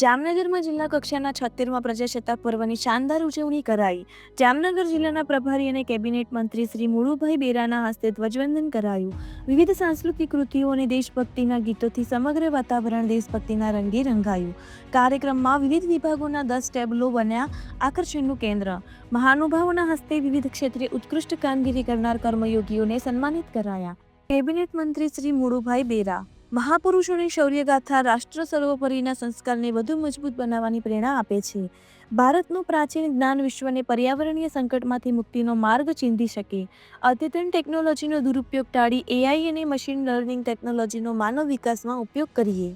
જામનગરમાં જિલ્લા કક્ષાના છોતેરમાં પ્રજાસત્તાક પર્વની શાનદાર ઉજવણી કરાઈ. જામનગર જિલ્લાના પ્રભારી અને કેબિનેટ મંત્રી શ્રી મુળુભાઈ બેરાના હસ્તે ધ્વજવંદન કરાયું. વિવિધ સાંસ્કૃતિક કૃતિઓ અને દેશભક્તિના ગીતોથી સમગ્ર વાતાવરણ દેશભક્તિના રંગે રંગાયું. કાર્યક્રમમાં વિવિધ વિભાગોના દસ ટેબલો બન્યા આકર્ષણનું કેન્દ્ર. મહાનુભાવોના હસ્તે વિવિધ ક્ષેત્રે ઉત્કૃષ્ટ કામગીરી કરનાર કર્મયોગીઓને સન્માનિત કરાયા. કેબિનેટ મંત્રી શ્રી મુળુભાઈ બેરા મહાપુરુષોની શૌર્યગાથા રાષ્ટ્ર સર્વોપરીના સંસ્કારને વધુ મજબૂત બનાવવાની પ્રેરણા આપે છે. ભારતનું પ્રાચીન જ્ઞાન વિશ્વને પર્યાવરણીય સંકટમાંથી મુક્તિનો માર્ગ ચીંધી શકે. અદ્યતન ટેકનોલોજીનો દુરુપયોગ ટાળી એઆઈ અને મશીન લર્નિંગ ટેકનોલોજીનો માનવ વિકાસમાં ઉપયોગ કરીએ.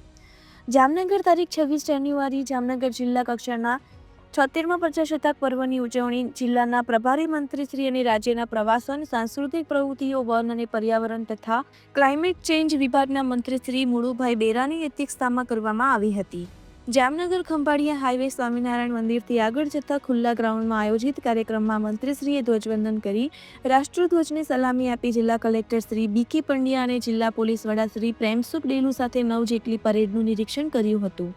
જામનગર તારીખ છવ્વીસ જાન્યુઆરી જામનગર જિલ્લા કક્ષાના છોતેરમાં પ્રજાસત્તાક પર્વની ઉજવણી જિલ્લાના પ્રભારી મંત્રીશ્રી અને રાજ્યના પ્રવાસન સાંસ્કૃતિક પ્રવૃત્તિઓ, વન અને પર્યાવરણ તથા ક્લાઇમેટ ચેન્જ વિભાગના મંત્રી શ્રી મુળુભાઈ બેરાની અધ્યક્ષતામાં કરવામાં આવી હતી. જામનગર ખંભાળિયા હાઈવે સ્વામિનારાયણ મંદિરથી આગળ જતા ખુલ્લા ગ્રાઉન્ડમાં આયોજિત કાર્યક્રમમાં મંત્રીશ્રીએ ધ્વજવંદન કરી રાષ્ટ્રધ્વજને સલામી આપી જિલ્લા કલેક્ટર શ્રી બીકે પંડ્યા અને જિલ્લા પોલીસ વડા શ્રી પ્રેમસુખ ડેલુ સાથે નવ જેટલી પરેડનું નિરીક્ષણ કર્યું હતું.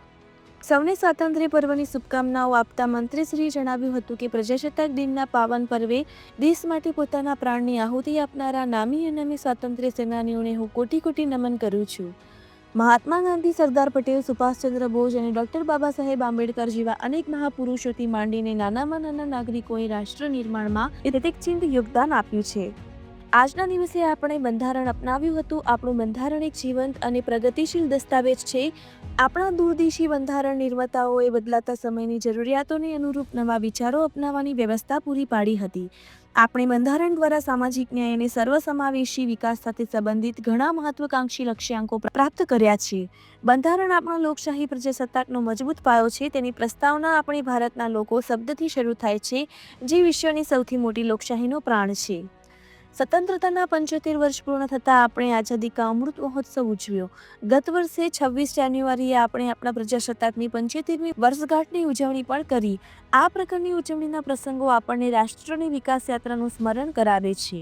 સૌને સ્વાતંત્ર્ય પર્વની શુભકામનાઓ આપતા મંત્રીશ્રીએ જણાવ્યું હતું કે પ્રજાસત્તાક દિનના પાવન પર્વે દેશ માટે પોતાના પ્રાણની આહુતિ આપનારા નામી અનામી સ્વાતંત્ર્ય સેનાનીઓને હું કોટી કોટી નમન કરું છું. મહાત્મા ગાંધી, સરદાર પટેલ, સુભાષચંદ્ર બોઝ અને ડોક્ટર બાબા સાહેબ આંબેડકર જેવા અનેક મહાપુરુષોથી માંડીને નાનામાં નાના નાગરિકોએ રાષ્ટ્ર નિર્માણમાં પ્રતિકચિંત યોગદાન આપ્યું છે. આજના દિવસે આપણે બંધારણ અપનાવ્યું હતું. આપણું બંધારણ એક જીવંત અને પ્રગતિશીલ દસ્તાવેજ છે. આપણા દૂરદેશી બંધારણ નિર્માતાઓએ બદલાતા સમયની જરૂરિયાતોને અનુરૂપ નવા વિચારો અપનાવવાની વ્યવસ્થા પૂરી પાડી હતી. આપણે બંધારણ દ્વારા સામાજિક ન્યાય અને સર્વસમાવેશી વિકાસ સાથે સંબંધિત ઘણા મહત્વકાંક્ષી લક્ષ્યાંકો પ્રાપ્ત કર્યા છે. બંધારણ આપણા લોકશાહી પ્રજાસત્તાકનો મજબૂત પાયો છે. તેની પ્રસ્તાવના આપણે ભારતના લોકો શબ્દથી શરૂ થાય છે. જે વિશ્વની સૌથી મોટી લોકશાહીનો પ્રાણ છે. સ્વતંત્રતાના પંચોતેર વર્ષ પૂર્ણ થતાં આપણે આઝાદી કા અમૃત મહોત્સવ ઉજવ્યો. ગત વર્ષે છવ્વીસ જાન્યુઆરીએ આપણે આપણા પ્રજાસત્તાકની પંચોતેરમી વર્ષગાંઠની ઉજવણી પણ કરી. આ પ્રકારની ઉજવણીના પ્રસંગો આપણને રાષ્ટ્રની વિકાસ યાત્રાનું સ્મરણ કરાવે છે.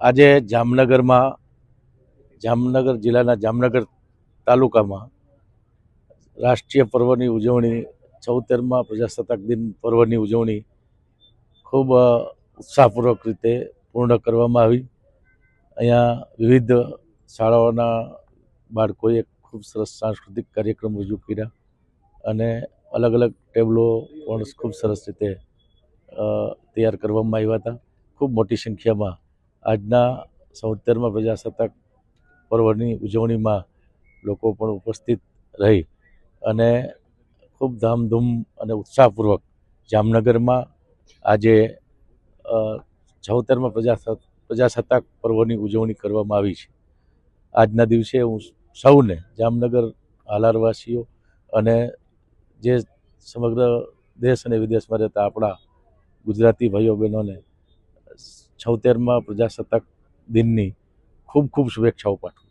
આજે જામનગરમાં, જામનગર જિલ્લાના જામનગર તાલુકામાં રાષ્ટ્રીય પર્વની ઉજવણી ચૌતેરમાં પ્રજાસત્તાક દિન પર્વની ઉજવણી ખૂબ ઉત્સાહપૂર્વક રીતે પૂર્ણ કરવામાં આવી. અહીંયા વિવિધ શાળાઓના બાળકોએ ખૂબ સરસ સાંસ્કૃતિક કાર્યક્રમ રજૂ કર્યા અને અલગ અલગ ટેબલો પણ ખૂબ સરસ રીતે તૈયાર કરવામાં આવ્યા હતા. ખૂબ મોટી સંખ્યામાં આજના સત્તરમાં પ્રજાસત્તાક પર્વની ઉજવણીમાં લોકો પણ ઉપસ્થિત રહી અને ખૂબ ધામધૂમ અને ઉત્સાહપૂર્વક જામનગરમાં આજે છોતેરમાં પ્રજાસત્તાક પ્રજાસત્તાક પર્વની ઉજવણી કરવામાં આવી છે. આજના દિવસે હું સૌને, જામનગર હાલારવાસીઓ અને જે સમગ્ર દેશ અને વિદેશમાં રહેતા આપણા ગુજરાતી ભાઈઓ બહેનોને છોતેરમાં પ્રજાસત્તાક દિનની ખૂબ ખૂબ શુભેચ્છાઓ પાઠવું